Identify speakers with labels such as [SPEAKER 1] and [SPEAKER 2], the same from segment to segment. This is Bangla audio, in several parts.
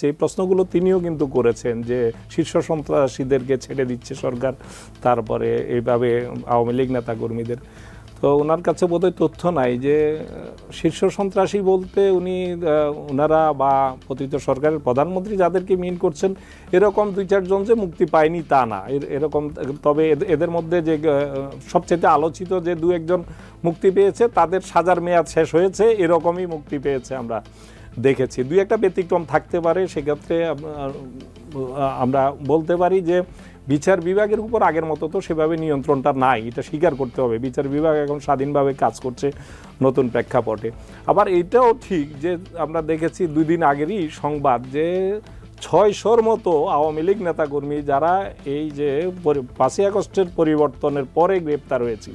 [SPEAKER 1] সেই প্রশ্নগুলো তিনিও কিন্তু করেছেন যে শীর্ষ সন্ত্রাসীদেরকে ছেড়ে দিচ্ছে সরকার, তারপরে এইভাবে আওয়ামী লীগ নেতা কর্মীদের তো ওনার কাছে বোধহয় তথ্য নাই যে, শীর্ষ সন্ত্রাসী বলতে উনি ওনারা বা পতিত সরকারের প্রধানমন্ত্রী যাদেরকে মিন করছেন, এরকম দুই চারজন যে মুক্তি পায়নি তা না। এরকম, তবে এদের মধ্যে যে সবচেয়ে আলোচিত যে দু একজন মুক্তি পেয়েছে, তাদের সাজার মেয়াদ শেষ হয়েছে, এরকমই মুক্তি পেয়েছে আমরা। দেখেছি। দুই একটা ব্যতিক্রম থাকতে পারে, সেক্ষেত্রে আম- আমরা বলতে পারি যে বিচার বিভাগের উপর আগের মতো তো সেভাবে নিয়ন্ত্রণটা নাই। এটা স্বীকার করতে হবে। বিচার বিভাগ এখন স্বাধীনভাবে কাজ করছে নতুন প্রেক্ষাপটে। আবার এটাও ঠিক যে আমরা দেখেছি দুই দিন আগেরই সংবাদ যে ছয়শোর মতো আওয়ামী লীগ নেতাকর্মী যারা এই যে পাঁচই আগস্টের পরিবর্তনের পরে গ্রেপ্তার হয়েছিল,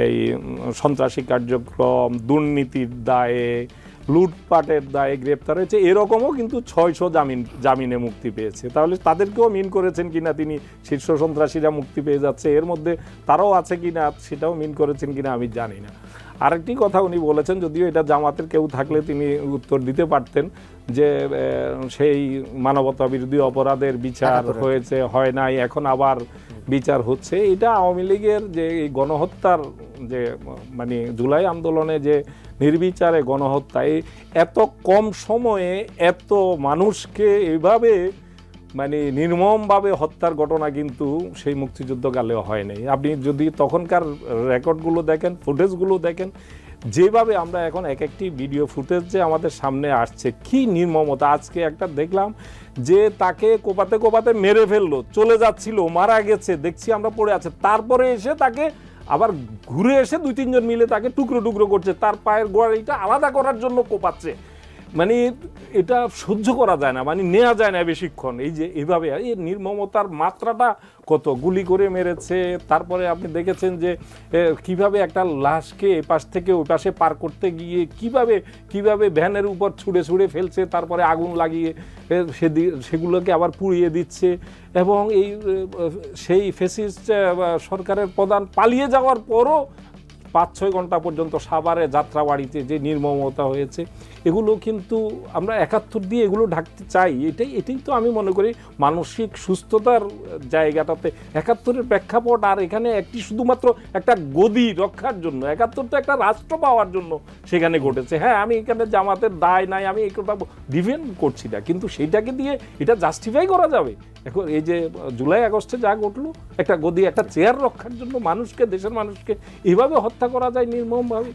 [SPEAKER 1] এই সন্ত্রাসী কার্যক্রম, দুর্নীতির দায়ে লুটপাটের দায়ে গ্রেপ্তার হয়েছে। এরকমও কিন্তু ছয়শো জামিন জামিনে মুক্তি পেয়েছে। তাহলে তাদেরকেও মিন করেছেন কিনা তিনি? শীর্ষ সন্ত্রাসীরা মুক্তি পেয়ে যাচ্ছে। এর মধ্যে তারাও আছে কিনা সেটাও মিন করেছেন কিনা আমি জানি না। আরেকটি কথা উনি বলেছেন যদিও এটা জামাতের কেউ থাকলে তিনি উত্তর দিতে পারতেন যে সেই মানবতা বিরোধী অপরাধের বিচার হয়েছে হয় নাই এখন আবার বিচার হচ্ছে। এটা আওয়ামী লীগের যে এই গণহত্যার যে মানে জুলাই আন্দোলনে যে নির্বিচারে গণহত্যা, এই এত কম সময়ে এত মানুষকে এইভাবে মানে নির্মমভাবে হত্যার ঘটনা কিন্তু সেই মুক্তিযুদ্ধকালেও হয় নাই। আপনি যদি তখনকার রেকর্ডগুলো দেখেন, ফুটেজগুলো দেখেন, যেভাবে আমরা এখন এক একটি ভিডিও ফুটেজ যে আমাদের সামনে আসছে, কি নির্মমতা! আজকে একটা দেখলাম যে তাকে কোপাতে কোপাতে মেরে ফেলল, চলে যাচ্ছিল, মারা গেছে, দেখছি আমরা পড়ে আছে। তারপরে এসে তাকে আবার ঘুরে এসে দুই তিনজন মিলে তাকে টুকরো টুকরো করছে, তার পায়ের গোড়ালিটা আলাদা করার জন্য কোপাচ্ছে। মানে এটা সহ্য করা যায় না মানে নেওয়া যায় না বেশিক্ষণ। এই যে এইভাবে এই নির্মমতার মাত্রাটা কত? গুলি করে মেরেছে, তারপরে আপনি দেখেছেন যে কীভাবে একটা লাশকে এ পাশ থেকে ওই পাশে পার করতে গিয়ে কীভাবে কীভাবে ভ্যানের উপর ছুঁড়ে ছুঁড়ে ফেলছে, তারপরে আগুন লাগিয়ে সেগুলোকে আবার পুড়িয়ে দিচ্ছে এবং এই সেই ফেসিস্ট সরকারের প্রধান পালিয়ে যাওয়ার পরও পাঁচ ছয় ঘণ্টা পর্যন্ত সাভারে যাত্রাবাড়িতে যে নির্মমতা হয়েছে, এগুলো কিন্তু আমরা একাত্তর দিয়ে এগুলো ঢাকতে চাই। এটাই এটাই তো আমি মনে করি মানসিক সুস্থতার জায়গাটাতে। একাত্তরের প্রেক্ষাপট আর এখানে একটি শুধুমাত্র একটা গদি রক্ষার জন্য, একাত্তর তো একটা রাষ্ট্র পাওয়ার জন্য সেখানে ঘটেছে। হ্যাঁ আমি এখানে জামাতের দায় নাই, আমি এই কথা ডিফেন্ড করছি না, কিন্তু সেইটাকে দিয়ে এটা জাস্টিফাই করা যাবে। এখন এই যে, জুলাই আগস্টে যা ঘটলো, একটা গদি, একটা চেয়ার রক্ষার জন্য মানুষকে, দেশের মানুষকে এইভাবে হত্যা করা যায় নির্মমভাবে?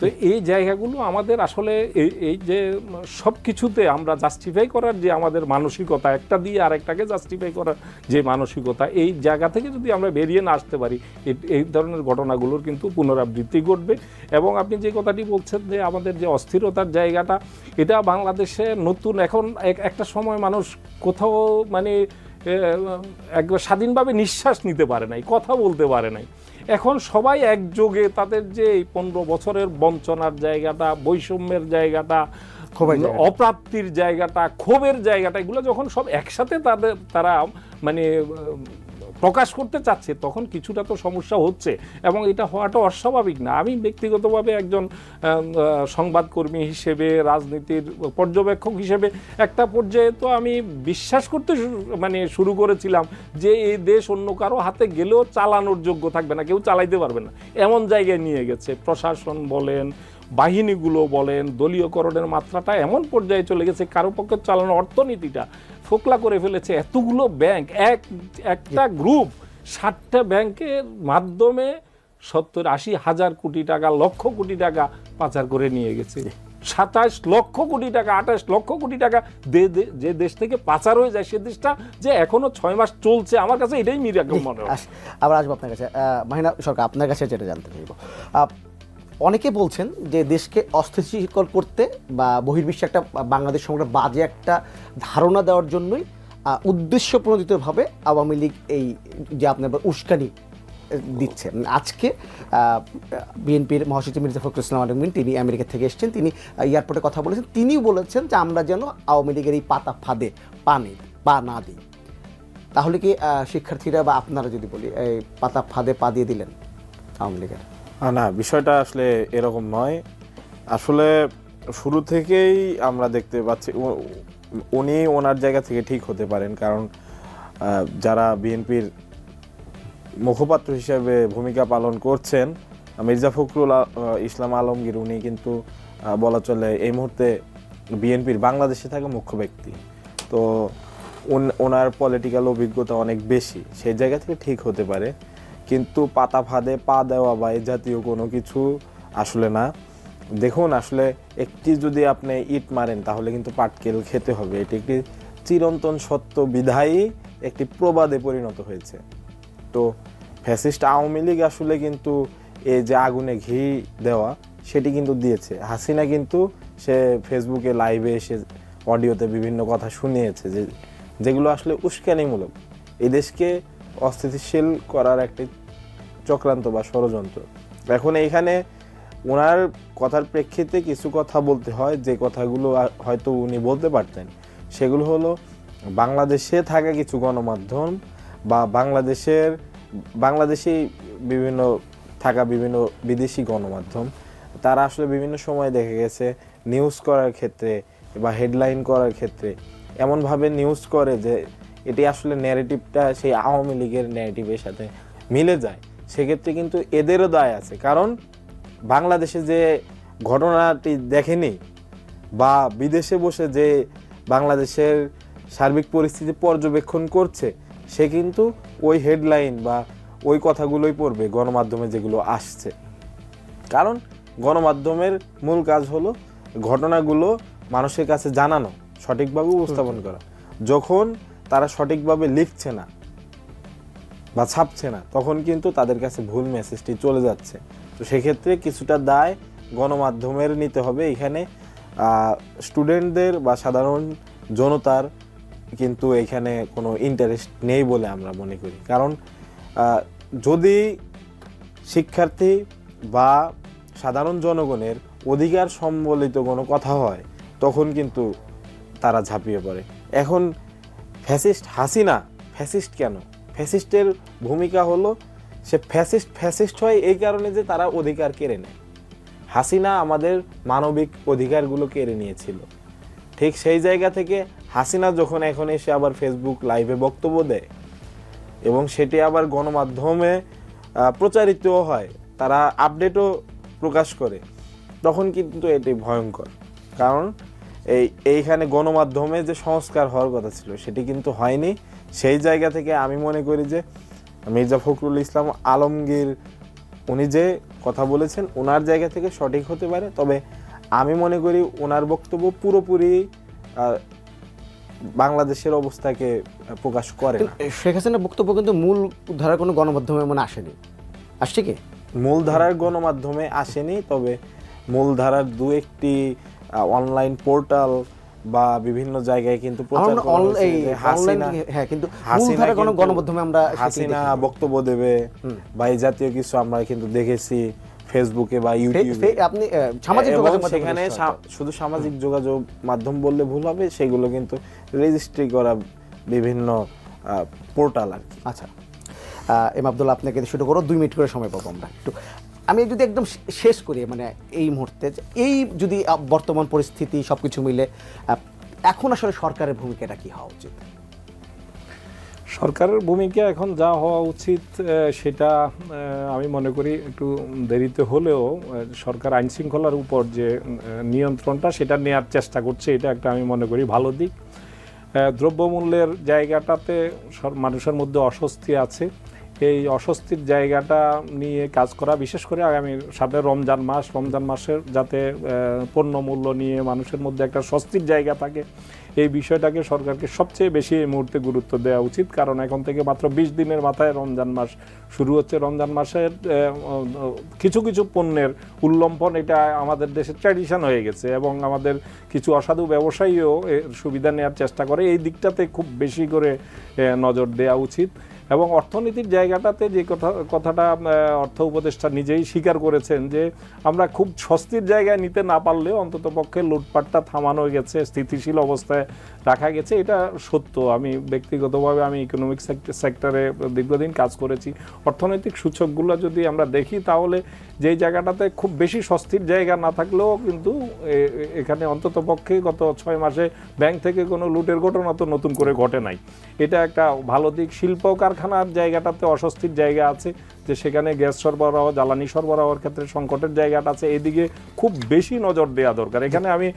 [SPEAKER 1] তো এই জায়গাগুলো আমাদের আসলে এই এই যে সব কিছুতে আমরা জাস্টিফাই করার যে আমাদের মানসিকতা, একটা দিয়ে আরেকটাকে জাস্টিফাই করার যে মানসিকতা, এই জায়গা থেকে যদি আমরা বেরিয়ে না আসতে পারি এই- ধরনের ঘটনাগুলোর কিন্তু পুনরাবৃত্তি ঘটবে। এবং আপনি যে কথাটি বলছেন যে আমাদের যে অস্থিরতার জায়গাটা, এটা বাংলাদেশে নতুন, এখন এক- একটা সময় মানুষ কোথাও মানে একবার স্বাধীনভাবে নিঃশ্বাস নিতে পারে নাই, কথা বলতে পারে নাই। এখন সবাই একযোগে তাদের যে এই পনেরো বছরের বঞ্চনার জায়গাটা বৈষম্যের জায়গাটা অপ্রাপ্তির জায়গাটা ক্ষোভের জায়গাটা এগুলো যখন সব একসাথে তাদের তারা মানে প্রকাশ করতে চাচ্ছে, তখন কিছুটা তো সমস্যা হচ্ছে এবং এটা হওয়াটা অস্বাভাবিক না। আমি ব্যক্তিগতভাবে একজন সংবাদকর্মী হিসেবে, রাজনীতির পর্যবেক্ষক হিসেবে একটা পর্যায়ে তো আমি বিশ্বাস করতে মানে শুরু করেছিলাম যে এই দেশ অন্য কারও হাতে গেলেও চালানোর যোগ্য থাকবে না, কেউ চালাইতে পারবে না। এমন জায়গায় নিয়ে গেছে, প্রশাসন বলেন বাহিনীগুলো বলেন, দলীয়করণের মাত্রাটা এমন পর্যায়ে চলে গেছে, কারও পক্ষে চালানো অর্থনীতিটা ফোকলা করে ফেলেছে। এতগুলো ব্যাংক এক, একটা গ্রুপ ষাটটা ব্যাংকের মাধ্যমে সত্তর আশি হাজার কোটি টাকা, লক্ষ কোটি টাকা পাচার করে নিয়ে গেছে। সাতাশ লক্ষ কোটি টাকা, আঠাশ লক্ষ কোটি টাকা যে দেশ থেকে পাচার হয়ে যায় সে দেশটা যে এখনও ছয় মাস চলছে, আমার কাছে এটাই মিরাকল মনে হয়।
[SPEAKER 2] আবার আসব আপনার কাছে। মাহিনা সরকার, আপনার কাছে যেটা জানতে চাইব। অনেকে বলছেন যে দেশকে অস্থিতিশীল করতে বা বহির্বিশ্বে একটা বাংলাদেশ সম্পর্কে বাজে একটা ধারণা দেওয়ার জন্যই আহ, উদ্দেশ্যপ্রণোদিতভাবে আওয়ামী লীগ এই যে আপনার উস্কানি দিচ্ছে। আজকে বিএনপির মহাসচিব মির্জা ফখরুল ইসলাম আলমিন তিনি আমেরিকা থেকে এসেছেন তিনি এয়ারপোর্টে কথা বলেছেন তিনিও বলেছেন যে আমরা যেন আওয়ামী লীগের এই পাতা ফাঁদে পা নেই পা না দিই। তাহলে কি শিক্ষার্থীরা বা আপনারা যদি বলি এই পাতা ফাঁদে পা দিয়ে দিলেন আওয়ামী লীগের?
[SPEAKER 3] না, বিষয়টা আসলে এরকম নয়। আসলে শুরু থেকেই আমরা দেখতে পাচ্ছি উনি ওনার জায়গা থেকে ঠিক হতে পারেন। কারণ যারা বিএনপির মুখপাত্র হিসেবে ভূমিকা পালন করছেন, মির্জা ফখরুল ইসলাম আলমগীর, উনি কিন্তু বলা চলে এই মুহূর্তে বিএনপির বাংলাদেশে থাকা মুখ্য ব্যক্তি। তো ওনার পলিটিক্যাল অভিজ্ঞতা অনেক বেশি। সেই জায়গা থেকে ঠিক হতে পারে। কিন্তু পাতা ফাঁদে পা দেওয়া বা এ জাতীয় কোনো কিছু আসলে না। দেখুন, আসলে একটি যদি আপনি ইট মারেন, তাহলে কিন্তু পাটকেল খেতে হবে। এটি একটি চিরন্তন সত্য বিধায়ী একটি প্রবাদে পরিণত হয়েছে। তো ফ্যাসিস্ট আওয়ামী লীগ আসলে কিন্তু এই যে আগুনে ঘি দেওয়া, সেটি কিন্তু দিয়েছে। হাসিনা কিন্তু সে ফেসবুকে লাইভে এসে অডিওতে বিভিন্ন কথা শুনিয়েছে যে, যেগুলো আসলে উস্কানিমূলক। এই দেশকে অস্থিতিশীল করার একটি চক্রান্ত বা ষড়যন্ত্র। এখন এইখানে ওনার কথার প্রেক্ষিতে কিছু কথা বলতে হয়, যে কথাগুলো হয়তো উনি বলতে পারতেন। সেগুলো হলো, বাংলাদেশে থাকা কিছু গণমাধ্যম বা বাংলাদেশের, বাংলাদেশি বিভিন্ন, থাকা বিভিন্ন বিদেশি গণমাধ্যম, তারা আসলে বিভিন্ন সময় দেখা গেছে নিউজ করার ক্ষেত্রে বা হেডলাইন করার ক্ষেত্রে এমনভাবে নিউজ করে যে এটি আসলে ন্যারেটিভটা সেই আওয়ামী লীগের ন্যারেটিভের সাথে মিলে যায়। সেক্ষেত্রে কিন্তু এদেরও দায় আছে। কারণ বাংলাদেশে যে ঘটনাটি দেখেনি বা বিদেশে বসে যে বাংলাদেশের সার্বিক পরিস্থিতি পর্যবেক্ষণ করছে সে কিন্তু ওই হেডলাইন বা ওই কথাগুলোই পড়বে গণমাধ্যমে যেগুলো আসছে। কারণ গণমাধ্যমের মূল কাজ হলো ঘটনাগুলো মানুষের কাছে জানানো সঠিকভাবে উপস্থাপন করা। যখন তারা সঠিকভাবে লিখছে না বা ছাপছে না, তখন কিন্তু তাদের কাছে ভুল মেসেজটি চলে যাচ্ছে। তো সেক্ষেত্রে কিছুটা দায় গণমাধ্যমের নিতে হবে। এখানে স্টুডেন্টদের বা সাধারণ জনতার কিন্তু এখানে কোনো ইন্টারেস্ট নেই বলে আমরা মনে করি। কারণ যদি শিক্ষার্থী বা সাধারণ জনগণের অধিকার সম্বলিত কোনো কথা হয়, তখন কিন্তু তারা ঝাঁপিয়ে পড়ে। এখন ফ্যাসিস্ট হাসিনা, ফ্যাসিস্ট কেন? ফ্যাসিস্টের ভূমিকা হলো, সে ফ্যাসিস্ট ফ্যাসিস্ট হয় এই কারণে যে তারা অধিকার কেড়ে নেয়। হাসিনা আমাদের মানবিক অধিকারগুলো কেড়ে নিয়েছিল। ঠিক সেই জায়গা থেকে হাসিনা যখন এখন এসে আবার ফেসবুক লাইভে বক্তব্য দেয় এবং সেটি আবার গণমাধ্যমে প্রচারিতও হয়, তারা আপডেটও প্রকাশ করে, তখন কিন্তু এটি ভয়ঙ্কর। কারণ এই এইখানে গণমাধ্যমে যে সংস্কার হওয়ার কথা ছিল সেটি কিন্তু হয়নি। সেই জায়গা থেকে আমি মনে করি যে মির্জা ফখরুল ইসলাম আলমগীর উনি যে কথা বলেছেন ওনার জায়গা থেকে সঠিক হতে পারে। তবে আমি মনে করি ওনার বক্তব্য পুরোপুরি বাংলাদেশের অবস্থাকে প্রকাশ করে
[SPEAKER 2] শেখ হাসিনার বক্তব্য কিন্তু মূল ধারার কোনো গণমাধ্যমে মানে আসেনি। আসছে কি?
[SPEAKER 3] মূলধারার গণমাধ্যমে আসেনি তবে মূলধারার দু একটি অনলাইন পোর্টাল বা বিভিন্ন জায়গায় কিন্তু প্রচার হাসিনা
[SPEAKER 2] হ্যাঁ কিন্তু
[SPEAKER 3] হাসিনা
[SPEAKER 2] কোনো গণমাধ্যমে আমরা
[SPEAKER 3] হাসিনা বক্তব্য দেবে বা এই জাতীয় কিছু আমরা কিন্তু দেখেছি ফেসবুকে বা ইউটিউবে
[SPEAKER 2] আপনি সামাজিক যোগাযোগ
[SPEAKER 3] সেখানে শুধু সামাজিক যোগাযোগ মাধ্যম বললে ভুল হবে সেগুলো কিন্তু রেজিস্ট্রি করা বিভিন্ন পোর্টাল আর কি।
[SPEAKER 2] আচ্ছা। এম আব্দুল্লাহ আপনাকে শুরু করো দুই মিনিট করে সময় পাবো আমরা। একটু আমি যদি একদম শেষ করি মানে এই মুহূর্তে এই যদি বর্তমান পরিস্থিতি সব কিছু মিলে এখন আসলে সরকারের ভূমিকাটা কি হওয়া উচিত?
[SPEAKER 1] সরকারের ভূমিকা এখন যা হওয়া উচিত সেটা আমি মনে করি একটু দেরিতে হলেও সরকার আইন শৃঙ্খলার উপর যে নিয়ন্ত্রণটা, সেটা নেওয়ার চেষ্টা করছে, এটা একটা আমি মনে করি ভালো দিক। দ্রব্যমূল্যের জায়গাটাতে মানুষের মধ্যে অস্বস্তি আছে। এই অস্বস্তির জায়গাটা নিয়ে কাজ করা, বিশেষ করে আগামী সামনে রমজান মাস, রমজান মাসের যাতে পণ্য মূল্য নিয়ে মানুষের মধ্যে একটা স্বস্তির জায়গা থাকে, এই বিষয়টাকে সরকারকে সবচেয়ে বেশি এই মুহূর্তে গুরুত্ব দেওয়া উচিত। কারণ এখন থেকে মাত্র বিশ দিনের মাথায় রমজান মাস শুরু হচ্ছে। রমজান মাসের কিছু কিছু পণ্যের উল্লম্ফন এটা আমাদের দেশে ট্র্যাডিশন হয়ে গেছে এবং আমাদের কিছু অসাধু ব্যবসায়ীও সুবিধা নেওয়ার চেষ্টা করে। এই দিকটাতে খুব বেশি করে নজর দেওয়া উচিত। এবং অর্থনীতির জায়গাটাতে যে কথা, কথাটা অর্থ উপদেষ্টা নিজেই স্বীকার করেছেন যে আমরা খুব স্বস্তির জায়গায় নিতে না পারলেও অন্তত পক্ষে লুটপাটটা থামানো গেছে, স্থিতিশীল অবস্থায় রাখা গেছে, এটা সত্য। আমি ব্যক্তিগতভাবে আমি ইকোনমিক সেক্টরে দীর্ঘদিন কাজ করেছি। অর্থনৈতিক সূচকগুলো যদি আমরা দেখি, তাহলে যেই জায়গাটাতে খুব বেশি স্বস্তির জায়গা না থাকলেও কিন্তু এখানে অন্তত পক্ষে গত ছয় মাসে ব্যাংক থেকে কোনো লুটের ঘটনা তো নতুন করে ঘটে নাই। এটা একটা ভালো দিক। শিল্প কারখানার জায়গাটাতে অস্বস্তির জায়গা আছে। যে সেখানে গ্যাস সরবরাহ জ্বালানি সরবরাহের ক্ষেত্রে সংকটের জায়গাটা আছে এদিকে খুব বেশি নজর দেওয়া দরকার। এখানে আমি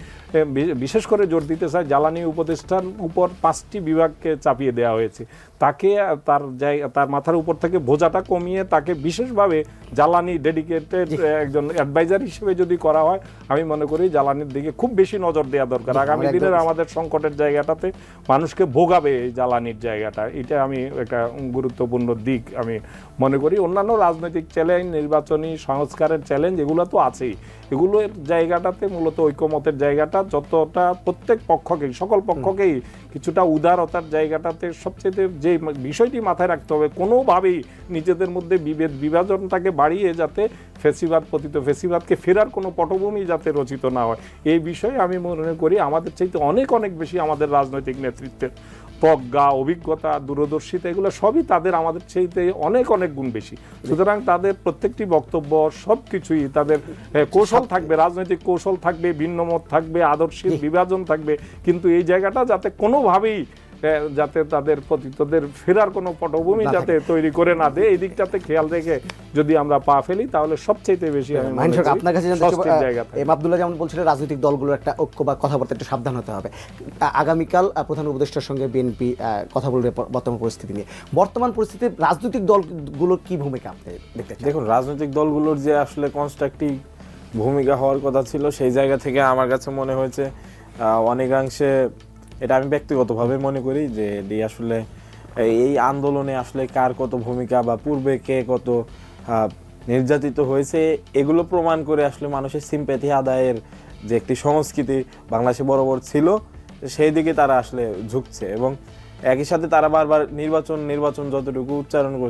[SPEAKER 1] বিশেষ করে জোর দিতে চাই জ্বালানি উপদেষ্টার উপর পাঁচটি বিভাগকে চাপিয়ে দেওয়া হয়েছে। তাকে তার জায়গা তার মাথার উপর থেকে বোঝাটা কমিয়ে তাকে বিশেষভাবে জ্বালানি ডেডিকেটেড একজন অ্যাডভাইজার হিসেবে যদি করা হয় আমি মনে করি জ্বালানির দিকে খুব বেশি নজর দেওয়া দরকার। আগামী দিনের আমাদের সংকটের জায়গাটাতে মানুষকে ভোগাবে এই জ্বালানির জায়গাটা। এটা আমি একটা গুরুত্বপূর্ণ দিক আমি মনে করি। অন্যান্য রাজনৈতিক চ্যালেঞ্জ নির্বাচনী সংস্কারের চ্যালেঞ্জ এগুলো তো আছেই। এগুলোর জায়গাটাতে মূলত ঐক্যমতের জায়গাটা যতটা প্রত্যেক পক্ষকেই সকল পক্ষকেই কিছুটা উদারতার জায়গাটাতে সবচেয়ে যে বিষয়টি মাথায় রাখতে হবে কোনোভাবেই নিজেদের মধ্যে বিভেদ বিভাজনটাকে বাড়িয়ে যাতে ফেসিবাদ পতিত ফেসিবাদকে ফেরার কোনো পটভূমি যাতে রচিত না হয়। এই বিষয়ে আমি মনে করি আমাদের চাইতে অনেক অনেক বেশি আমাদের রাজনৈতিক নেতৃত্বের প্রজ্ঞা অভিজ্ঞতা দূরদর্শিতা এগুলো সবই তাদের আমাদের চাইতে অনেক অনেক গুণ বেশি। সুতরাং তাদের প্রত্যেকটি বক্তব্য সব কিছুই তাদের কৌশল থাকবে রাজনৈতিক কৌশল থাকবে ভিন্নমত থাকবে আদর্শের বিভাজন থাকবে। কিন্তু এই জায়গাটা যাতে কোনোভাবেই যাতে তাদের পতিতদের ফেরার কোনো পটভূমি যাতে তৈরি করে না দেয় এই দিকটাতে খেয়াল রেখে যদি আমরা পা ফেলি তাহলে সবচেয়ে বেশি
[SPEAKER 2] আপনার কাছে। এম আব্দুল্লাহ যেমন বলছিলেন রাজনৈতিক দলগুলোর একটা ঐক্য বা কথাবার্তা একটু সাবধান হতে হবে। আগামীকাল প্রধান উপদেষ্টার সঙ্গে বিএনপি কথা বলবে বর্তমান পরিস্থিতি নিয়ে। বর্তমান পরিস্থিতিতে রাজনৈতিক দলগুলোর কি ভূমিকা আপনি দেখতে
[SPEAKER 3] দেখুন রাজনৈতিক দলগুলোর যে আসলে কনস্ট্রাকটিভ ভূমিকা হওয়ার কথা ছিল সেই জায়গা থেকে আমার কাছে মনে হয়েছে আহ, অনেকাংশে এটা আমি ব্যক্তিগতভাবে মনে করি যে আসলে, এই আন্দোলনে আসলে কার কত ভূমিকা বা পূর্বে কে কত নির্যাতিত হয়েছে, এগুলো প্রমাণ করে আসলে মানুষের সিম্প্যাথি আদায়ের যে একটি সংস্কৃতি বাংলাদেশে বরাবর ছিল, সেই দিকে তারা আসলে ঝুঁকছে এবং একই সাথে তারা বারবার নির্বাচন নির্বাচন যতটুকু উচ্চারণ করছে